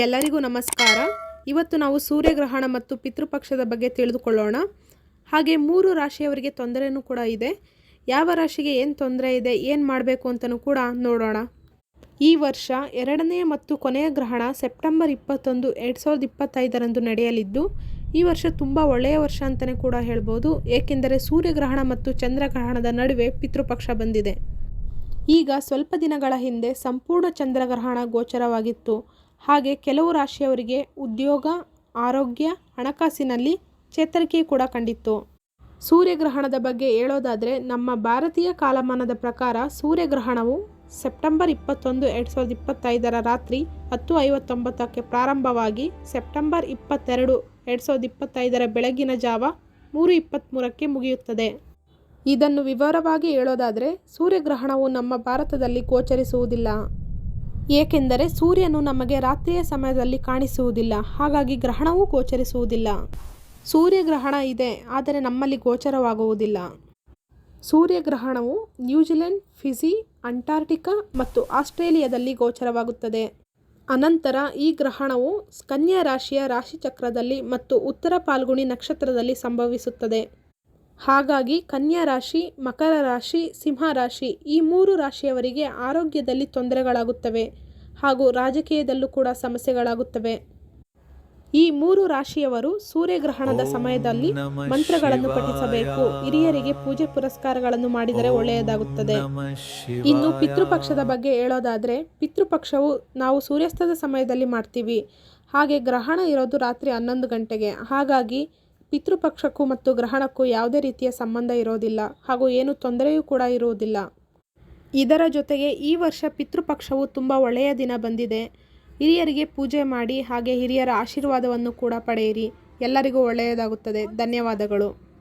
ಎಲ್ಲರಿಗೂ ನಮಸ್ಕಾರ. ಇವತ್ತು ನಾವು ಸೂರ್ಯಗ್ರಹಣ ಮತ್ತು ಪಿತೃಪಕ್ಷದ ಬಗ್ಗೆ ತಿಳಿದುಕೊಳ್ಳೋಣ. ಹಾಗೆ ಮೂರು ರಾಶಿಯವರಿಗೆ ತೊಂದರೆಯೂ ಕೂಡ ಇದೆ. ಯಾವ ರಾಶಿಗೆ ಏನು ತೊಂದರೆ ಇದೆ, ಏನು ಮಾಡಬೇಕು ಅಂತಲೂ ಕೂಡ ನೋಡೋಣ. ಈ ವರ್ಷ ಎರಡನೇ ಮತ್ತು ಕೊನೆಯ ಗ್ರಹಣ ಸೆಪ್ಟೆಂಬರ್ ಇಪ್ಪತ್ತೊಂದು, ಎರಡು ಸಾವಿರದ ಇಪ್ಪತ್ತೈದರಂದು ನಡೆಯಲಿದ್ದು, ಈ ವರ್ಷ ತುಂಬ ಒಳ್ಳೆಯ ವರ್ಷ ಅಂತಲೇ ಕೂಡ ಹೇಳ್ಬೋದು. ಏಕೆಂದರೆ ಸೂರ್ಯಗ್ರಹಣ ಮತ್ತು ಚಂದ್ರಗ್ರಹಣದ ನಡುವೆ ಪಿತೃಪಕ್ಷ ಬಂದಿದೆ. ಈಗ ಸ್ವಲ್ಪ ದಿನಗಳ ಹಿಂದೆ ಸಂಪೂರ್ಣ ಚಂದ್ರಗ್ರಹಣ ಗೋಚರವಾಗಿತ್ತು. ಹಾಗೆ ಕೆಲವು ರಾಶಿಯವರಿಗೆ ಉದ್ಯೋಗ, ಆರೋಗ್ಯ, ಹಣಕಾಸಿನಲ್ಲಿ ಚೇತರಿಕೆ ಕೂಡ ಕಂಡಿತ್ತು. ಸೂರ್ಯಗ್ರಹಣದ ಬಗ್ಗೆ ಹೇಳೋದಾದರೆ, ನಮ್ಮ ಭಾರತೀಯ ಕಾಲಮಾನದ ಪ್ರಕಾರ ಸೂರ್ಯಗ್ರಹಣವು ಸೆಪ್ಟೆಂಬರ್ ಇಪ್ಪತ್ತೊಂದು, ಎರಡು ಸಾವಿರದ ಇಪ್ಪತ್ತೈದರ ರಾತ್ರಿ ಹತ್ತು ಐವತ್ತೊಂಬತ್ತಕ್ಕೆ ಪ್ರಾರಂಭವಾಗಿ ಸೆಪ್ಟೆಂಬರ್ ಇಪ್ಪತ್ತೆರಡು, ಎರಡು ಸಾವಿರದ ಇಪ್ಪತ್ತೈದರ ಬೆಳಗಿನ ಜಾವ ಮೂರು ಇಪ್ಪತ್ತ್ಮೂರಕ್ಕೆ ಮುಗಿಯುತ್ತದೆ. ಇದನ್ನು ವಿವರವಾಗಿ ಹೇಳೋದಾದರೆ, ಸೂರ್ಯಗ್ರಹಣವು ನಮ್ಮ ಭಾರತದಲ್ಲಿ ಗೋಚರಿಸುವುದಿಲ್ಲ. ಏಕೆಂದರೆ ಸೂರ್ಯನು ನಮಗೆ ರಾತ್ರಿಯ ಸಮಯದಲ್ಲಿ ಕಾಣಿಸುವುದಿಲ್ಲ, ಹಾಗಾಗಿ ಗ್ರಹಣವೂ ಗೋಚರಿಸುವುದಿಲ್ಲ. ಸೂರ್ಯಗ್ರಹಣ ಇದೆ, ಆದರೆ ನಮ್ಮಲ್ಲಿ ಗೋಚರವಾಗುವುದಿಲ್ಲ. ಸೂರ್ಯಗ್ರಹಣವು ನ್ಯೂಜಿಲೆಂಡ್, ಫಿಜಿ ಅಂಟಾರ್ಟಿಕಾ ಮತ್ತು ಆಸ್ಟ್ರೇಲಿಯಾದಲ್ಲಿ ಗೋಚರವಾಗುತ್ತದೆ. ಅನಂತರ ಈ ಗ್ರಹಣವು ಕನ್ಯಾ ರಾಶಿಯ ರಾಶಿಚಕ್ರದಲ್ಲಿ ಮತ್ತು ಉತ್ತರ ಪಾಲ್ಗುಣಿ ನಕ್ಷತ್ರದಲ್ಲಿ ಸಂಭವಿಸುತ್ತದೆ. ಹಾಗಾಗಿ ಕನ್ಯಾ ರಾಶಿ ಮಕರ ರಾಶಿ ಸಿಂಹ ರಾಶಿ ಈ ಮೂರು ರಾಶಿಯವರಿಗೆ ಆರೋಗ್ಯದಲ್ಲಿ ತೊಂದರೆಗಳಾಗುತ್ತವೆ ಹಾಗೂ ರಾಜಕೀಯದಲ್ಲೂ ಕೂಡ ಸಮಸ್ಯೆಗಳಾಗುತ್ತವೆ. ಈ ಮೂರು ರಾಶಿಯವರು ಸೂರ್ಯಗ್ರಹಣದ ಸಮಯದಲ್ಲಿ ಮಂತ್ರಗಳನ್ನು ಪಠಿಸಬೇಕು. ಹಿರಿಯರಿಗೆ ಪೂಜೆ ಪುರಸ್ಕಾರಗಳನ್ನು ಮಾಡಿದರೆ ಒಳ್ಳೆಯದಾಗುತ್ತದೆ. ಇನ್ನು ಪಿತೃಪಕ್ಷದ ಬಗ್ಗೆ ಹೇಳೋದಾದರೆ ಪಿತೃಪಕ್ಷವು ನಾವು ಸೂರ್ಯಾಸ್ತದ ಸಮಯದಲ್ಲಿ ಮಾಡ್ತೀವಿ. ಹಾಗೆ ಗ್ರಹಣ ಇರೋದು ರಾತ್ರಿ ಹನ್ನೊಂದು ಗಂಟೆಗೆ. ಹಾಗಾಗಿ ಪಿತೃಪಕ್ಷಕ್ಕೂ ಮತ್ತು ಗ್ರಹಣಕ್ಕೂ ಯಾವುದೇ ರೀತಿಯ ಸಂಬಂಧ ಇರೋದಿಲ್ಲ ಹಾಗೂ ಏನು ತೊಂದರೆಯೂ ಕೂಡ ಇರುವುದಿಲ್ಲ. ಇದರ ಜೊತೆಗೆ ಈ ವರ್ಷ ಪಿತೃಪಕ್ಷವು ತುಂಬ ಒಳ್ಳೆಯ ದಿನ ಬಂದಿದೆ. ಹಿರಿಯರಿಗೆ ಪೂಜೆ ಮಾಡಿ ಹಾಗೆ ಹಿರಿಯರ ಆಶೀರ್ವಾದವನ್ನು ಕೂಡ ಪಡೆಯಿರಿ. ಎಲ್ಲರಿಗೂ ಒಳ್ಳೆಯದಾಗುತ್ತದೆ. ಧನ್ಯವಾದಗಳು.